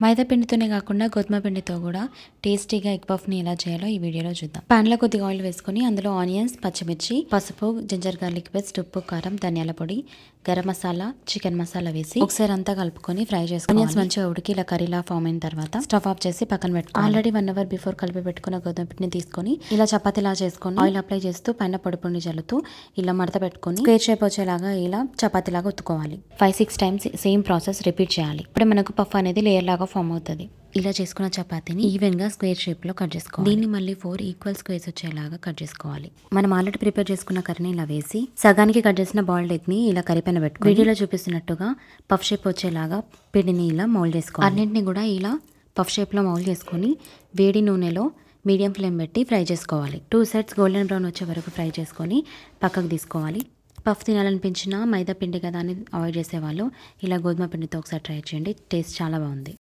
మైదా పిండితోనే కాకుండా గోధుమ పిండితో కూడా టేస్టీగా ఎగ్ పఫ్ని ఎలా చేయాలో ఈ వీడియోలో చూద్దాం. ప్యాన్లో కొద్దిగా ఆయిల్ వేసుకొని అందులో ఆనియన్స్ పచ్చిమిర్చి పసుపు జింజర్ గార్లిక్ పేస్ట్ ఉప్పు కారం ధనియాల పొడి గరం మసాలా చికెన్ మసాలా వేసి ఒకసారి అంతా కలుపుకొని ఫ్రై చేసుకుని ఆనియన్స్ మంచిగా ఉడికి ఇలా కర్రీలా ఫామ్ అయిన తర్వాత స్టవ్ ఆఫ్ చేసి పక్కన పెట్టుకో ఆల్రెడీ వన్ అవర్ బిఫోర్ కలిపి పెట్టుకున్న గోధుమ పిండిని తీసుకొని ఇలా చపాతీలా చేసుకొని ఆయిల్ అప్లై చేస్తూ పైన పొడి జల్లుతూ ఇలా మడత పెట్టుకొని స్క్వేర్ షేప్ వచ్చేలాగా ఇలా చపాతీలాగా ఉత్తుకోవాలి five six times same process repeat చేయాలి. ఇప్పుడు మనకు పఫ్ అనేది లేయర్ లాగా ఫామ్ అవుతుంది. ఇలా చేసుకున్న చపాతీని ఈవెన్గా స్క్వేర్ షేప్లో కట్ చేసుకోవాలి. దీన్ని మళ్ళీ ఫోర్ ఈక్వల్ స్క్వేర్స్ వచ్చేలాగా కట్ చేసుకోవాలి. మనం ఆల్రెడీ ప్రిపేర్ చేసుకున్న కర్రీని ఇలా వేసి సగానికి కట్ చేసిన బాయిల్డ్ ఎగ్ని ఇలా కర్రీ పైన పెట్టుకో వీడియోలో చూపిస్తున్నట్టుగా పఫ్ షేప్ వచ్చేలాగా పిండిని ఇలా మౌల్డ్ చేసుకోవాలి. అన్నింటిని కూడా ఇలా పఫ్ షేప్లో మౌల్డ్ చేసుకొని వేడి నూనెలో మీడియం ఫ్లేమ్ పెట్టి ఫ్రై చేసుకోవాలి. టూ సైడ్స్ గోల్డెన్ బ్రౌన్ వచ్చే వరకు ఫ్రై చేసుకొని పక్కకు తీసుకోవాలి. పఫ్ తినాలనిపించిన మైదా పిండి కదా అని అవాయిడ్ చేసేవాళ్ళు ఇలా గోధుమ పిండితో ఒకసారి ట్రై చేయండి. టేస్ట్ చాలా బాగుంది.